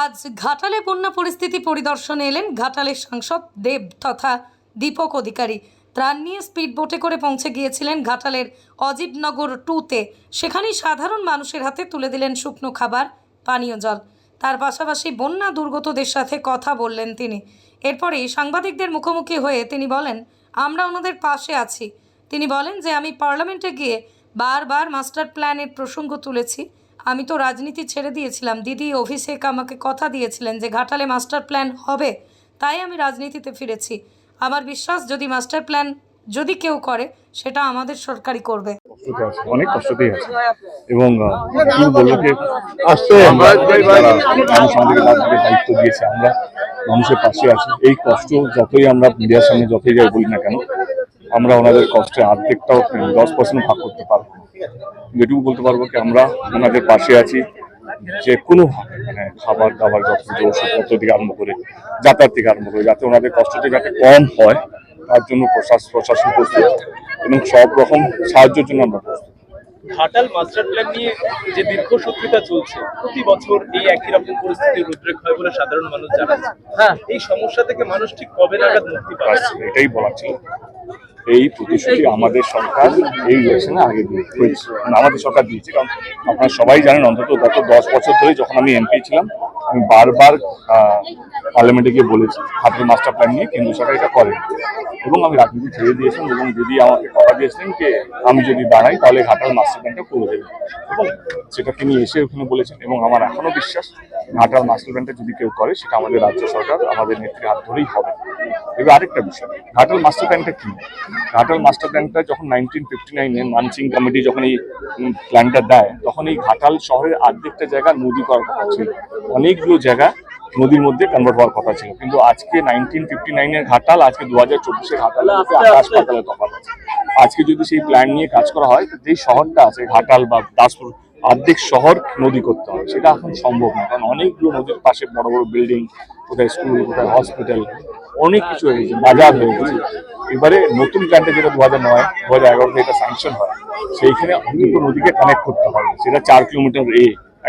আজ ঘাটালে বন্যা পরিস্থিতি পরিদর্শনে এলেন ঘাটালের সাংসদ দেব তথা দীপক অধিকারী। ত্রাণ নিয়ে স্পিড বোটে করে পৌঁছে গিয়েছিলেন ঘাটালের অজিতনগর টুতে। সেখানেই সাধারণ মানুষের হাতে তুলে দিলেন শুকনো খাবার, পানীয় জল। তার পাশাপাশি বন্যা দুর্গতদের সাথে কথা বললেন তিনি। এরপরেই সাংবাদিকদের মুখোমুখি হয়ে তিনি বলেন, আমরা ওনাদের পাশে আছি। তিনি বলেন যে, আমি পার্লামেন্টে গিয়ে বারবার মাস্টার প্ল্যানের প্রসঙ্গ তুলেছি। আমি তো রাজনীতি ছেড়ে দিয়েছিলাম। দিদি অভিষেক আমাকে কথা দিয়েছিলেন যে ঘাটালে মাস্টার প্ল্যান হবে। তাই আমি রাজনীতিতে ফিরেছি। আমার বিশ্বাস যদি মাস্টার প্ল্যান যদি কেউ করে সেটা আমাদের সরকারই করবে। অনেক কষ্টতেই আছে। এবং কি বলব যে আসছে আমরা আমাদেরকে রাজনীতির দায়িত্ব দিয়েছে আমরা মানুষের পাশে আছি। এই কষ্ট যতই আমরা মিডিয়ার সামনে যতই যাই বলি না কেন আমরা ওনাদের কষ্টের অর্ধেকটাও দশ পার্সেন্ট ভাগ করতে পারব যেটুকু বলতে পারব কি আমরা ওনাদের পাশে আছি। যে কোনো মানে খাবার দাবার যত ওষুধপত্র থেকে আরম্ভ করে যাতায়াত থেকে আরম্ভ করে যাতে ওনাদের কষ্টটা যাতে কম হয় তার জন্য প্রশাসন প্রশাসন প্রস্তুত এবং সব রকম সাহায্যের জন্য আমরা প্রস্তুত। ঘাটাল মাস্টার প্ল্যান নিয়ে যে দীর্ঘ শত্রুতা চলছে প্রতি বছর এই একই রকম পরিস্থিতির উদ্রেক হয় বলে সাধারণ মানুষ জানাচ্ছে। হ্যাঁ। এই সমস্যা থেকে মানুষ ঠিক কবে নাগাদ মুক্তি পাবে? পারছি এটাই বলার ছিল। এই প্রতিশ্রুতি আমাদের সরকার এই ইলেকশনে আগে হয়েছে। মানে আমাদের সরকার দিয়েছে, কারণ আপনারা সবাই জানেন, অন্তত গত দশ বছর ধরে যখন আমি এমপি ছিলাম, আমি বারবার পার্লামেন্টে গিয়ে বলেছি, হাতের মাস্টার প্ল্যান নিয়ে কেন্দ্র সরকার এটা করে। এবং আমি রাজনীতি ছেড়ে দিয়েছিলাম, এবং যদি আমাকে কথা দিয়েছিলেন যে আমি যদি দাঁড়াই, তাহলে ঘাটার মাস্টার প্ল্যানটা করে দেবে এবং সেটা তিনি এসে ওখানে বলেছেন, এবং আমার এখনও বিশ্বাস ঘাটার মাস্টার প্ল্যানটা যদি কেউ করে, সেটা আমাদের রাজ্য সরকার, আমাদের নেত্রীর হাত ধরেই হবে। এবার আরেকটা বিষয় ঘাটাল মাস্টার প্ল্যানটা কি? ঘাটাল মাস্টার প্ল্যানটা যখন নাইনটিন ফিফটি নাইনে মানসিং কমিটি যখন এই প্ল্যানটা দেয় তখন এই ঘাটাল শহরের আর্ধেকটা জায়গা নদী করার কথা ছিল। অনেকগুলো জায়গা নদীর মধ্যে কনভার্ট হওয়ার কথা ছিল। কিন্তু আজকে নাইনটিন ফিফটি নাইনের ঘাটাল আজকে দু হাজার চব্বিশের ঘাটালের মধ্যে আকাশ পাতালে তফাৎ আছে। আজকে যদি সেই প্ল্যান নিয়ে কাজ করা হয় যেই শহরটা আছে ঘাটাল বা দাসপুর অর্ধেক শহর নদী করতে হবে সেটা এখন সম্ভব না, কারণ অনেকগুলো নদীর পাশে বড় বড় বিল্ডিং কোথায় স্কুল কোথায় হসপিটাল অনেক কিছু হয়ে গেছে, বাজার হয়ে গেছে। এবারে নতুন প্ল্যানটা যেটা দু হাজার নয় দু হাজার এগারোতে এটা স্যাংশন হয়। সেইখানে অনেক নদীকে কানেক্ট করতে হবে। সেটা চার কিলোমিটার এ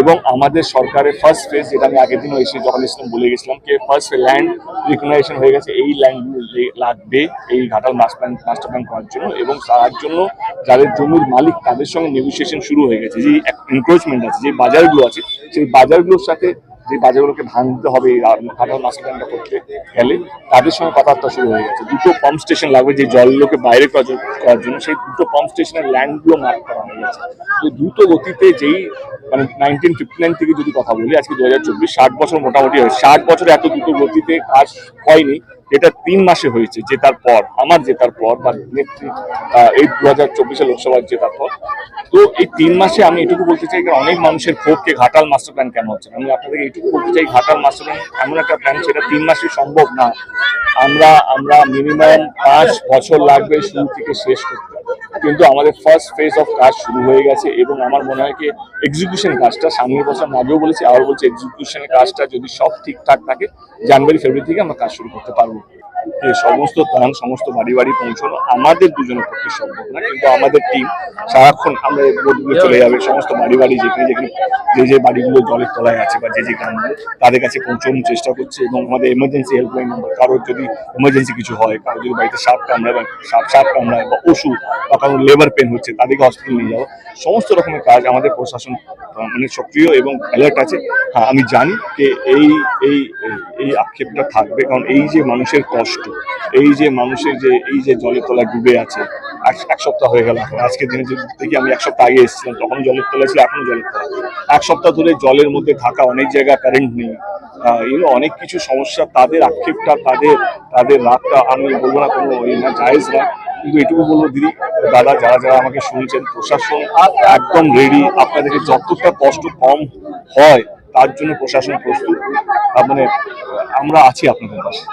এবং আমাদের সরকারের ফার্স্ট ফেজ যেটা আমি আগের দিনও এসে যখন এসেছিলাম বলে গেছিলাম যে ফার্স্ট ল্যান্ড রিকগনাইজেশন হয়ে গেছে, এই ল্যান্ডগুলো লাগবে এই Ghatal master plan master plan করার জন্য এবং তার জন্য যাদের জমির মালিক তাদের সঙ্গে নেগোসিয়েশন শুরু হয়ে গেছে। যে এনক্রোচমেন্ট আছে, যে বাজারগুলো আছে, সেই বাজারগুলোর সাথে যে বাজারগুলোকে ভাঙতে হবে ঘাটাল মাস্টার প্ল্যানটা করতে গেলে তাদের সঙ্গে কথাবার্তা শুরু হয়ে গেছে। দুটো পাম্প স্টেশন লাগবে যে জলগুলোকে বাইরে করার জন্য- সেই দুটো পাম্প স্টেশনের ল্যান্ডগুলো মার্ক করা হয়ে গেছে। তো দ্রুত গতিতে যেই মানে নাইনটিন ফিফটি নাইন থেকে যদি কথা বলি, আজকে দু হাজার চব্বিশ, ষাট বছর মোটামুটি হয় ষাট বছরে এত দ্রুত গতিতে কাজ হয়নি। এটা তিন মাসে হয়েছে, জেতার পর, আমার জেতার পর, বা নেত্রী এই দু হাজার চব্বিশে লোকসভার জেতার পর। তো এই তিন মাসে আমি এটুকু বলতে চাই যে অনেক মানুষের ক্ষোভকে ঘাটাল মাস্টার প্ল্যান কেন হচ্ছে আমি আপনাদের এইটুকু বলতে চাই, ঘাটাল মাস্টার প্ল্যান এমন একটা প্ল্যান সেটা তিন মাসে সম্ভব না। আমরা আমরা মিনিমাম পাঁচ বছর লাগবে শুরু থেকে শেষ করতে। কিন্তু আমাদের ফার্স্ট ফেজ অফ কাজ শুরু হয়ে গেছে এবং আমার মনে হয় কি এক্সিকিউশন কাজটা সামনের বছর আগেও বলেছি, আবার বলছি এক্সিকিউশনের কাজটা যদি সব ঠিকঠাক থাকে, জানুয়ারি, ফেব্রুয়ারি থেকে আমরা কাজ শুরু করতে পারব। সমস্ত ত্রাণ সমস্ত বাড়ি বাড়ি পৌঁছানো আমাদের দুজনের পক্ষে সম্ভব না, কিন্তু আমাদের টিম সারাক্ষণ আমরা বোটগুলো চলে যাবে, সমস্ত বাড়ি বাড়ি যেখানে যেখানে যে যে বাড়িগুলো জলের তলায় আছে বা যে যে গ্রামগুলো, তাদের কাছে পৌঁছানোর চেষ্টা করছে এবং আমাদের এমার্জেন্সি হেল্পলাইন নাম্বার কারোর যদি এমার্জেন্সি কিছু হয়, কারোর যদি বাড়িতে সাপ কামড়ায় বা সাপ সাপ কামড়ায় বা ওষুধ বা কারোর লেবার পেন হচ্ছে, তাদেরকে হসপিটাল নিয়ে যাওয়া। সমস্ত রকমের কাজ আমাদের প্রশাসন মানে সক্রিয় এবং অ্যালার্ট আছে। হ্যাঁ আমি জানি যে এই এই, এই- আক্ষেপটা থাকবে, কারণ এই যে মানুষের কষ্ট, এই যে মানুষের যে, এই যে জলের তলায় ডুবে আছে, এক- সপ্তাহ হয়ে গেল এখন। আজকের দিনে দেখি আমি এক সপ্তাহ আগে এসেছিলাম তখন জলের তলায় ছিল এখনও জলের তলায়। এক সপ্তাহ ধরে জলের মধ্যে থাকা অনেক জায়গায় কারেন্ট নেই। এগুলো অনেক কিছু সমস্যা, তাদের আক্ষেপটা, তাদের তাদের রাগটা আমি বলব না কোনো না, জায়েজ না। কিন্তু এটুকু বলব দিদি, দাদা যারা যারা আমাকে শুনছেন, প্রশাসন একদম রেডি আপনাদেরকে যতটা কষ্ট কম হয়, তার জন্য প্রশাসন প্রস্তুত। মানে আমরা আছি আপনাদের পাশে।